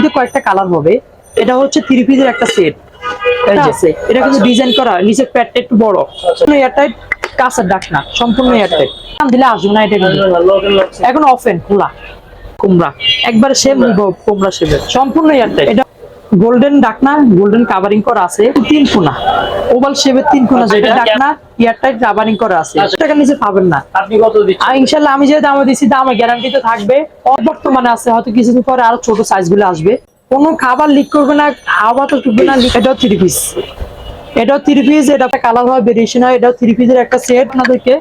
কিন্তু কয়েকটা কালার হবে। এটা হচ্ছে থ্রি পিসের একটা সেট এটা কিন্তু ডিজাইন করা নিচের প্যাটটা একটু বড়। এয়ারটাইট কাঁচের ডাক না সম্পূর্ণ এয়ারটাইট দিলে আসবে না এটা এখন অফেন খোলা। কুমড়া। একবার সেম কুমড়া। সেম সম্পূর্ণ এয়ারটাইট এটা গোল্ডেন ডাকনা গোল্ডেন কাভারিং করা আছে। তিন কোনা। ওভাল শেপের তিন কোনা যেটা ডাকনা এয়ারটাইট কাভারিং করা আছে। টাকা নিচে পাবেন না। আপনি কত দিচ্ছেন? আর ইনশাল্লাহ আমি যে দামে দিচ্ছি দামে গ্যারান্টি তো থাকবে। বর্তমানে আছে হয়তো কিছুদিন পরে আরও ছোট সাইজগুলো আসবে। কোনো খাবার লিক করবে না খাবার তো টুকবে না এটাও থ্রি পিস এটাও থ্রি পিস এটা কালার হয় ভেরিয়েশন হয় এটাও থ্রি পিসের একটা সেট আপনাদেরকে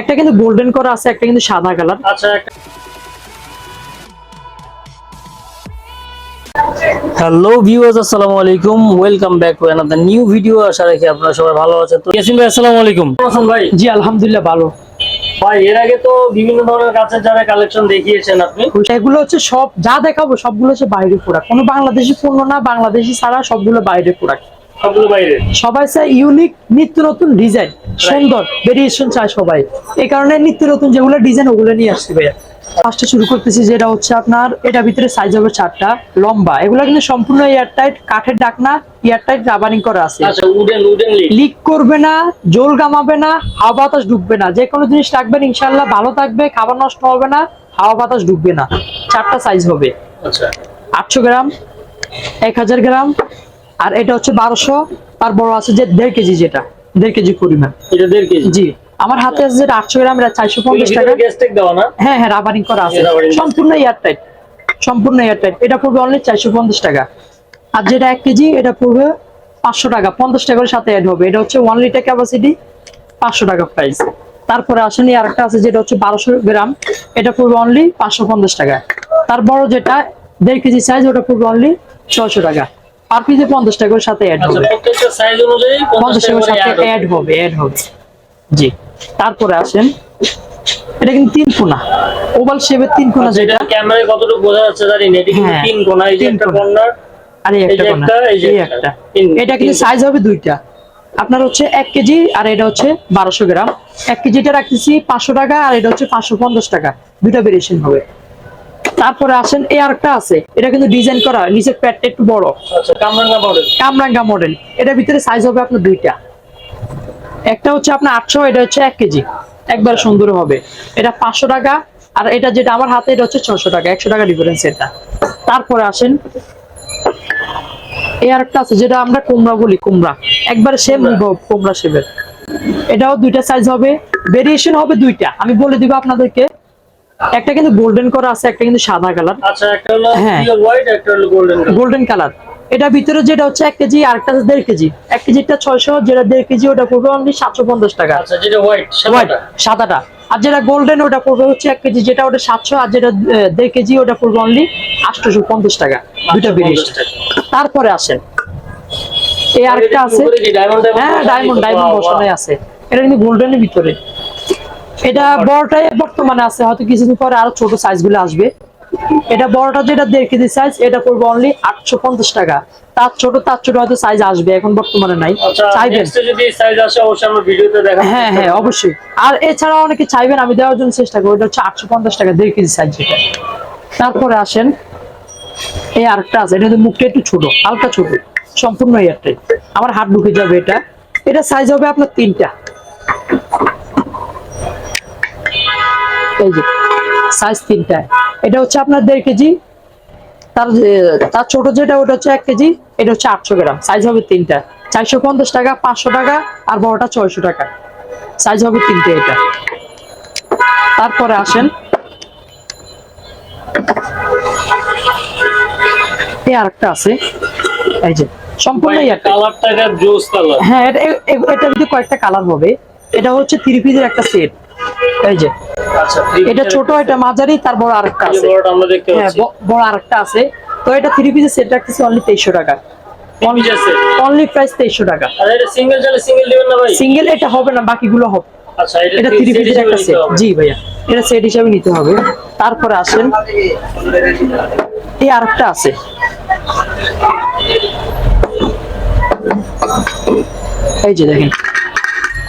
একটা কিন্তু গোল্ডেন করা আছে একটা কিন্তু সাদা কালার আচ্ছা হ্যালো ভিউয়ার্স আসসালামু আলাইকুম। Welcome back to another new video আশা রাখি আপনারা সবাই ভালো আছেন। তো ইয়াসিন ভাই আসসালামু আলাইকুম। হাসান ভাই জি আলহামদুলিল্লাহ ভালো। ভাই এর আগে তো বিভিন্ন ধরনের কাঁচের যারা কালেকশন দেখিয়েছেন আপনি। এগুলো হচ্ছে সব যা দেখাবো সবগুলো হচ্ছে বাইরের প্রোডাক্ট কোনো বাংলাদেশি পণ্য না বাংলাদেশি ছাড়া সবগুলো বাইরে প্রোডাক্ট সবগুলো বাইরে সবাই চায় ইউনিক নিত্য নতুন ডিজাইন সুন্দর ভেরিয়েশন চায় সবাই। এই কারণে নিত্য নতুন যেগুলো ডিজাইন ওগুলো নিয়ে আসছি ভাইয়া। ফার্স্টে শুরু করতেছি যেটা হচ্ছে আপনার এটা ভিতরে সাইজ হবে চারটা লম্বা। এগুলো কিন্তু সম্পূর্ণ এয়ারটাইট কাঠের ডাকনা এয়ারটাইট রাবারিং করা আছে। আচ্ছা লিক করবে না জল গামাবে না হাওয়া বাতাস ঢুকবে না। যে কোনো জিনিস রাখবেন ইনশাল্লাহ ভালো থাকবে খাবার নষ্ট হবে না হাওয়া বাতাস ঢুকবে না। চারটা সাইজ হবে। আচ্ছা। আটশো গ্রাম এক হাজার গ্রাম আর এটা হচ্ছে বারোশো আর বড় আছে যে দেড় কেজি যেটা দেড় কেজি পরিমাণ এটা দেড় কেজি? জি। আমার হাতে আছে যেটা আটশো গ্রাম চারশো পঞ্চাশ টাকা। হ্যাঁ হ্যাঁ রাবারিং করা আছে। সম্পূর্ণ এয়ারটাইট সম্পূর্ণ এয়ারটাইট এটা পড়বে অনলি চারশো পঞ্চাশ টাকা। আর যেটা এক কেজি এটা পড়বে পাঁচশো টাকা। পঞ্চাশ টাকার সাথে অ্যাড হবে। এটা হচ্ছে ওয়ান লিটার ক্যাপাসিটি পাঁচশো টাকা প্রাইস তারপরে আসেনি আর একটা আছে যেটা হচ্ছে বারোশো গ্রাম। এটা পড়বে অনলি পাঁচশো পঞ্চাশ টাকা। তার বড় যেটা দেড় কেজি সাইজ ওটা পড়বে অনলি ছয়শো টাকা। পার পিসে পঞ্চাশ টাকার সাথে অ্যাড আচ্ছা হবে। পঞ্চাশ টাকার সাথে অ্যাড হবে। অ্যাড হবে। জি। তারপরে আসেন। এটা কিন্তু তিন কোনা। ওভাল শেপের তিন কোনা যেটা। যেটা ক্যামেরায় কতটুকু বোঝা যাচ্ছে জানি না এটা কিন্তু হ্যাঁ, তিন কোনা এই যে একটা কর্নার আর এই একটা কোনা। এই। একটা এটা কিন্তু সাইজ হবে দুইটা। আপনার হচ্ছে এক কেজি আর এটা হচ্ছে বারোশো গ্রাম। এক কেজিটা রাখতেছি পাঁচশো টাকা আর এটা হচ্ছে পাঁচশো পঞ্চাশ টাকা। দুইটা ভেরিয়েশন হবে। তারপরে আসেন এই আরেকটা আছে। এটা কিন্তু ডিজাইন করা নিচের প্যাডটা একটু বড়। আচ্ছা কামরাঙ্গা মডেল কামরাঙ্গা মডেল এটার ভিতরে সাইজ হবে আপনার দুইটা। একটা হচ্ছে আপনার আটশো এটা হচ্ছে এক কেজি। একবার সুন্দর হবে। এটা পাঁচশো টাকা আর এটা যেটা আমার হাতে এটা হচ্ছে ছশো টাকা একশো টাকা ডিফারেন্স এটা। তারপরে আসেন। এই আরেকটা আছে যেটা আমরা কুমড়া বলি কুমড়া। একবার সেম কুমড়া। শেপের এটাও দুইটা সাইজ হবে। ভেরিয়েশন হবে দুইটা। আমি বলে দিব আপনাদেরকে একটা কিন্তু গোল্ডেন করা আছে একটা কিন্তু সাদা কালার আচ্ছা একটা হলো হ্যাঁ। হোয়াইট একটা হলো গোল্ডেন গোল্ডেন কালার এটা ভিতরে যেটা হচ্ছে এক কেজি আর একটা দেড় কেজি। এক কেজিটা ছয়শো যেটা দেড় কেজি ওটা পড়বে অনলি সাতশো পঞ্চাশ টাকা। আচ্ছা সাদাটা? আর যেটা গোল্ডেন ওটা পড়বে হচ্ছে এক কেজি যেটা ওটা সাতশো আর যেটা দেড় কেজি ওটা পড়বে অনলি আটশোশো পঞ্চাশ টাকা দুইটা বেরিয়েছে তারপরে আসেন। এই আরেকটা আছে। হ্যাঁ ডায়মন্ড ডায়মন্ড বসানোই আছে। এটা কিন্তু গোল্ডেনের ভিতরে। এটা বড়টাই বর্তমানে আছে হয়তো কিছুদিন পরে আরও ছোট সাইজগুলো আসবে। এটা বড়টা যেটা দেড় কেজি সাইজ এটা করব অনলি আটশো পঞ্চাশ টাকা। তার ছোট তার ছোট হয়তো সাইজ আসবে এখন বর্তমানে নাই। আচ্ছা চাইবেন? হ্যাঁ হ্যাঁ অবশ্যই। আর এছাড়া অনেকে চাইবেন আমি দেওয়ার জন্য চেষ্টা করি ওটা হচ্ছে আটশো পঞ্চাশ টাকা দেড় কেজি সাইজ যেটা তারপরে আসেন এই আরেকটা আছে এটা মুখটা একটু ছোট হালকা ছোট সম্পূর্ণ এয়ারটাই আমার হাত ঢুকে যাবে এটা। এটা সাইজ হবে আপনার তিনটা। এই যে সাইজ তিনটা এটা হচ্ছে আপনার দেড় কেজি। তার তার ছোট যেটা ওটা হচ্ছে এক কেজি। এটা হচ্ছে আটশো গ্রাম। সাইজ হবে তিনটা। চারশো পঞ্চাশ টাকা পাঁচশো টাকা আর বড়টা ছয়শো টাকা। সাইজ হবে তিনটে এটা। তারপরে আসেন। এই আরেকটা আছে। এই যে সম্পূর্ণ একটা। কালারটা জোস কালার হ্যাঁ এটা এ- এ- ভিতরে কয়েকটা কালার হবে। এটা হচ্ছে থ্রি পিসের একটা সেট এই যে। আচ্ছা এটা ছোট এটা মাঝারি তার বড় আরেকটা আছে। হ্যাঁ বড় আরেকটা আছে। তো এটা থ্রি পিসের সেট রাখতেছি অনলি তেইশশো টাকা। অনলি প্রাইস তেইশশো টাকা। সিঙ্গেল এটা হবে না বাকিগুলো হবে। আচ্ছা এটা থ্রি পিসের একটা সেট জি ভাইয়া এটা সেট হিসাবে নিতে হবে। তারপরে আসেন। এই আরেকটা আছে। এই যে দেখেন।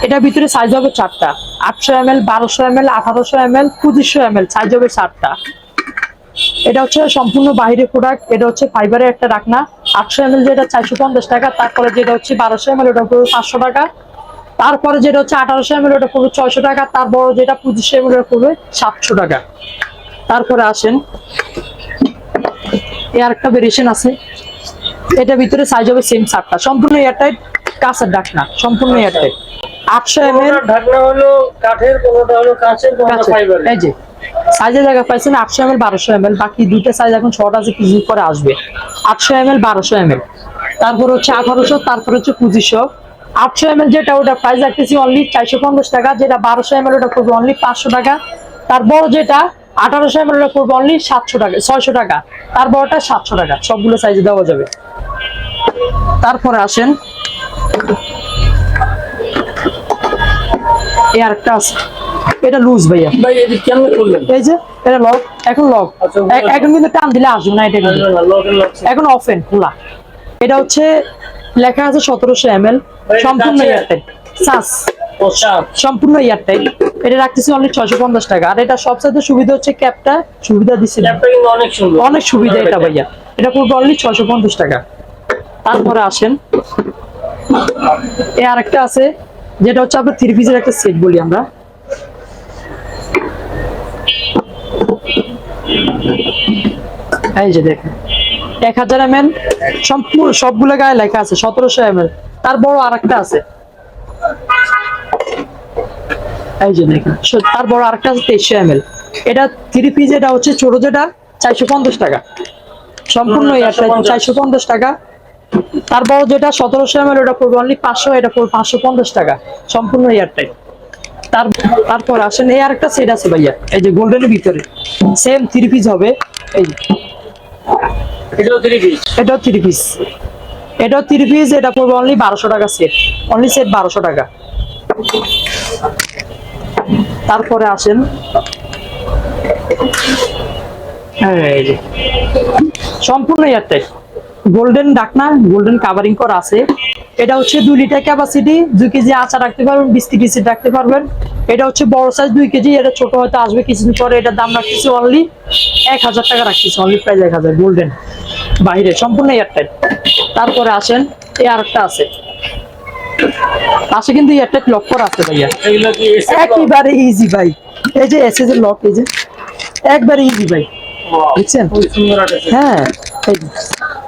এটার ভিতরে সাইজ হবে চারটা। আটশো এম এল বারোশো এম এল আঠারোশো এম এল পঁচিশশো এম এল সাইজ হবে চারটা। এটা হচ্ছে সম্পূর্ণ বাইরের প্রোডাক্ট এটা হচ্ছে ফাইবারের একটা রাখনা। আটশো এম এল যেটা চারশো পঞ্চাশ টাকা, তারপরে যেটা হচ্ছে বারোশো এম এল ওটা পড়বে পাঁচশো টাকা। তারপরে যেটা হচ্ছে আঠারোশো এম এল ওটা পড়বে ছয়শো টাকা। তারপর যেটা পঁচিশশো এম এল ওটা পড়বে সাতশো টাকা। তারপরে আসেন। এ একটা ভেরিয়েশন আছে। এটার ভিতরে সাইজ হবে সেম সাতটা সম্পূর্ণ এয়ারটাইট কাঁচের ডাকনা সম্পূর্ণ এয়ারটাইট আটশো এম এল কোনোটা ঢাকনা হলো কাঠের কোনোটা হলো কাঁচের কোনোটা ফাইবার এই যে সাইজের জায়গা পাইছেন আটশো এম এল বারোশো এম এল। বাকি দুইটা সাইজ এখন ছটা আছে কিছু পরে আসবে। আটশো এম এল বারোশো এম এল। তারপর হচ্ছে আঠারোশো তারপর হচ্ছে পঁচিশশো। আটশো এম এল যেটা ওটা প্রাইস রাখতেছি অনলি চারশো পঞ্চাশ টাকা। যেটা বারোশো এম এল ওটা পড়বে অনলি পাঁচশো টাকা। তার বড় যেটা আঠারোশো এম এল ওটা পড়বে অনলি সাতশো টাকা ছয়শো টাকা। তার বড়টা সাতশো টাকা সবগুলো সাইজে দেওয়া যাবে। তারপরে আসেন। এই আরেকটা আছে। এটা লুজ ভাইয়া। ভাই এটি কেমন করলেন? এই যে এটা লক এখন লক আচ্ছা, এখন কিন্তু টান দিলে আসবে না এটা কিন্তু। লক এন্ড লক এখন অফেন খোলা। এটা হচ্ছে লেখা আছে সতেরোশো এম এল সম্পূর্ণ? এয়ারটাইট সাস সম্পূর্ণ এয়ারটাইট এটা রাখতেছি অনলি ছয়শো পঞ্চাশ টাকা। আর এটা সবচেয়ে সুবিধা হচ্ছে ক্যাপটা সুবিধা দিচ্ছে কিন্তু অনেক সুবিধা এটা ভাইয়া। এটা পড়বে অনলি ছয়শো পঞ্চাশ টাকা। তারপরে আসেন। এ আরেকটা আছে যেটা হচ্ছে আপনার থ্রি পিসের একটা সেট বলি আমরা। এই যে দেখেন এক হাজার এম এল সম্পূর্ণ সবগুলো গায়ে লেখা আছে সতেরোশো এম এল তার বড় আরেকটা আছে। এই যে দেখেন তার বড় আরেকটা আছে তেইশশো এম এল এটা থ্রি পিস এটা হচ্ছে ছোট যেটা চারশো পঞ্চাশ টাকা। সম্পূর্ণ হুম, এয়ারটাইট 450 চারশো পঞ্চাশ টাকা। তারপর যেটা সতেরোশো এম এল ওটা পড়বে অনলি পাঁচশো এটা পড়বে পাঁচশো পঞ্চাশ টাকা সম্পূর্ণ এয়ারটাইট তার তারপর আসেন এই আরেকটা সেট আছে ভাইয়া এই যে গোল্ডেনের ভিতরে। সেম থ্রি পিস হবে এই এটাও থ্রি পিস এটাও থ্রি পিস এটাও থ্রি পিস এটা পড়বে অনলি বারোশো টাকা সেট অনলি সেট বারোশো টাকা। তারপরে আসেন এই যে, সম্পূর্ণ এয়ারটাইট গোল্ডেন ডাকনা গোল্ডেন কাভারিং করা আছে। এটা হচ্ছে দুই লিটার ক্যাপাসিটি দুই কেজি আচার রাখতে পারবেন বিশ কেজি রাখতে পারবেন। এটা হচ্ছে বড় সাইজ দুই কেজি এটা ছোট হয়তো আসবে কিছুদিন পরে এটার দাম রাখতেছি অনলি এক হাজার টাকা রাখতেছি অনলি প্রাইস এক হাজার গোল্ডেন বাইরে সম্পূর্ণ এয়ারটাইট তারপরে আসেন এই আরেকটা আছে। পাশে কিন্তু এয়ারটাইট লক করা আছে ভাইয়া। একেবারে ইজি ভাই। এই যে এসএস এর লক এই যে। একবারে ইজি ভাই। বুঝছেন? সুন্দর হ্যাঁ।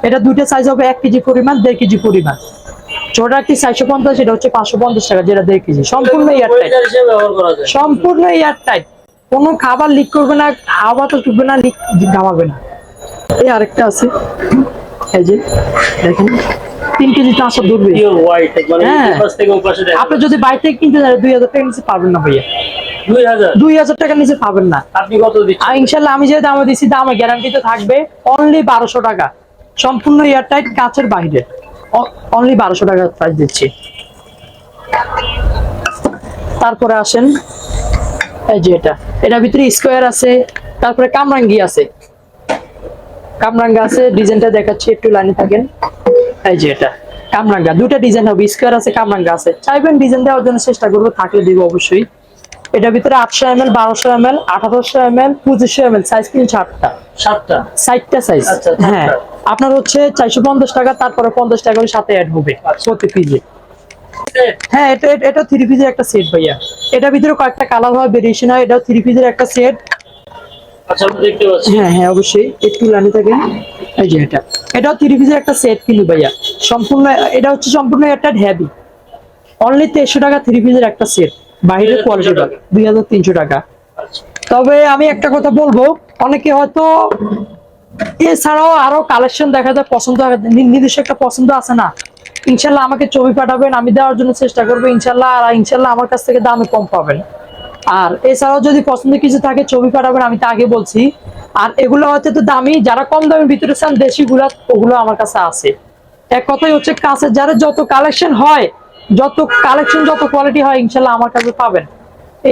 এটা দুইটা সাইজ হবে এক কেজি পরিমাণ দেড় কেজি পরিমাণ। চারশো পঞ্চাশ এটা হচ্ছে পাঁচশো পঞ্চাশ টাকা যেটা দেড় কেজি। সম্পূর্ণ এয়ারটাইট এয়ারটাইট কোনো খাবার লিক করবে না হাওয়া তো ঢুকবে না লিক ঘামাবে না। এই আরেকটা আছে। এই যে দেখেন। তিন কেজি চারশো ধরবে মানে হ্যাঁ। আপনি যদি বাইরে থেকে কিনতে চান দুই হাজার টাকা নিচে পাবেন না ভাইয়া। দুই হাজার? দুই হাজার টাকা নিচে পাবেন না। আপনি কত ইনশাল্লাহ আমি যে দামে দিচ্ছি দামে গ্যারান্টি তো থাকবে অনলি বারোশো টাকা। সম্পূর্ণ এয়ারটাইট কাঁচের বাইরে। অনলি বারোশো টাকা প্রাইস দিচ্ছি। তারপরে আসেন, এই যে এটা। এটার ভিতরে স্কোয়ার আছে, তারপরে কামরাঙ্গি আছে। কামরাঙ্গা আছে, ডিজাইনটা দেখাচ্ছি, একটু লাইনে থাকেন। এই যে এটা, কামরাঙ্গা। দুটা ডিজাইন হবে স্কোয়ার আছে, কামরাঙ্গা আছে। চাইবেন ডিজাইন দেওয়ার জন্য চেষ্টা করব, থাকলে দিব অবশ্যই। এটার ভিতরে আটশো এম এল বারোশো এম এল আঠারোশো এম এল পঁচিশশো এম এল সাইজ কিন্তু আটটা সাতটা? সাইটটা সাইজ আচ্ছা, হ্যাঁ আপনার হচ্ছে চারশো পঞ্চাশ টাকা তারপরে পঞ্চাশ টাকা সাথে অ্যাড হবে আচ্ছা। প্রতি পিজে হ্যাঁ এটা এটা- থ্রি পিজের একটা সেট ভাইয়া। এটার ভিতরে কয়েকটা কালার হয় ভেরিয়েশন হয় এটাও থ্রি পিজের একটা সেট আচ্ছা হ্যাঁ হ্যাঁ অবশ্যই। একটু লাইনে থাকেন। এই যে এটা। এটাও থ্রি পিসের একটা সেট কিন্তু ভাইয়া। সম্পূর্ণ এটা হচ্ছে সম্পূর্ণ একটা হ্যাভি অনলি তেরোশো টাকা থ্রি পিসের একটা সেট বাইরের কোয়ালিটি দুই হাজার তিনশো টাকা। তবে আমি একটা কথা বলব অনেকে হয়তো এছাড়াও আরও কালেকশন দেখা যায় পছন্দ নি- নিজস্ব একটা পছন্দ আছে না। ইনশাল্লাহ আমাকে ছবি পাঠাবেন আমি দেওয়ার জন্য চেষ্টা করব ইনশাল্লাহ আর ইনশাল্লাহ আমার কাছ থেকে দামে কম পাবেন। আর এছাড়াও যদি পছন্দের কিছু থাকে ছবি পাঠাবেন আমি তো আগে বলছি। আর এগুলো হয়তো তো দামি যারা কম দামের ভিতরে চান দেশিগুলা ওগুলো আমার কাছে আছে। এক কথাই হচ্ছে কাছে যারা যত কালেকশন হয় যত কালেকশন যত কোয়ালিটি হয় ইনশাল্লাহ আমার কাছে পাবেন।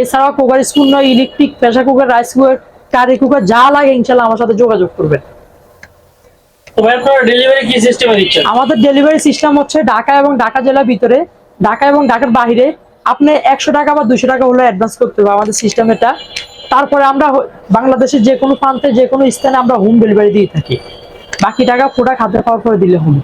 এছাড়াও কুকার স্পুন নয় electric pressure cooker rice cooker curry cooker যা লাগে ইনশাল্লাহ আমার সাথে যোগাযোগ করবেন। আমাদের ডেলিভারি সিস্টেম হচ্ছে ঢাকা এবং ঢাকা জেলার ভিতরে। ঢাকা এবং ঢাকার বাইরে আপনি একশো টাকা বা দুশো টাকা হলে অ্যাডভান্স করতে হবে আমাদের সিস্টেম এটা। তারপরে আমরা বাংলাদেশের যে কোনো প্রান্তে যে কোনো স্থানে আমরা হোম ডেলিভারি দিয়ে থাকি। বাকি টাকা প্রোডাক্ট হাতে পাওয়ার পরে দিলে হবে।